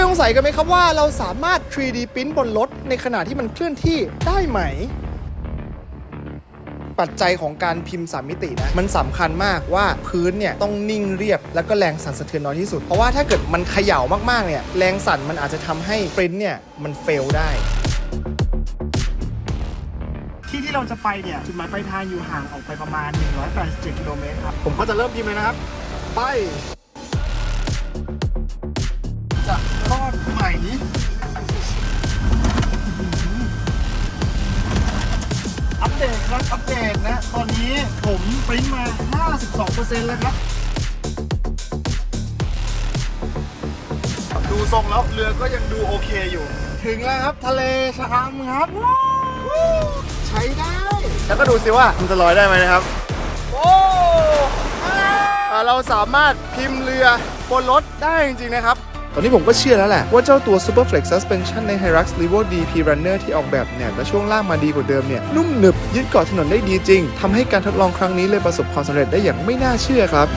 ยสงสัยกันไหมครับว่าเราสามารถ 3D พิมพ์บนรถในขณะที่มันเคลื่อนที่ได้ไหม ปัจจัยของการพิมพ์สามมิตินะ มันสำคัญมากว่าพื้นเนี่ยต้องนิ่งเรียบ แล้วก็แรงสั่นสะเทือนน้อยที่สุด เพราะว่าถ้าเกิดมันเขย่ามากๆเนี่ยแรงสั่นมันอาจจะทำให้ปริ้นเนี่ยมันเฟลได้ที่ที่เราจะไปเนี่ยจุดหมายปลายทางอยู่ห่างออกไปประมาณ 187 กิโลเมตรครับ ผมก็จะเริ่มพิมพ์เลยนะครับ ไป อดไหมอัปเดตครับอัปเดตนะ ตอนนี้ผมปริ้นมา 52%แล้วครับ ดูทรงแล้วเรือก็ยังดูโอเคอยู่ ถึงแล้วครับทะเลชะอำครับ ใช้ได้ แล้วก็ดูสิว่ามันจะลอยได้ไหมนะครับ โอ้เราสามารถพิมพ์เรือบนรถได้จริงๆนะครับ ตอนนี้ผมก็เชื่อแล้วแหละว่าเจ้าตัว Superflex Suspension ใน Hilux Revo DP Runner ที่ออกแบบเนี่ยและช่วงล่างมาดีกว่าเดิมเนี่ยนุ่มหนึบยึดเกาะถนนได้ดีจริงทำให้การทดลองครั้งนี้เลยประสบความสำเร็จได้อย่างไม่น่าเชื่อครับ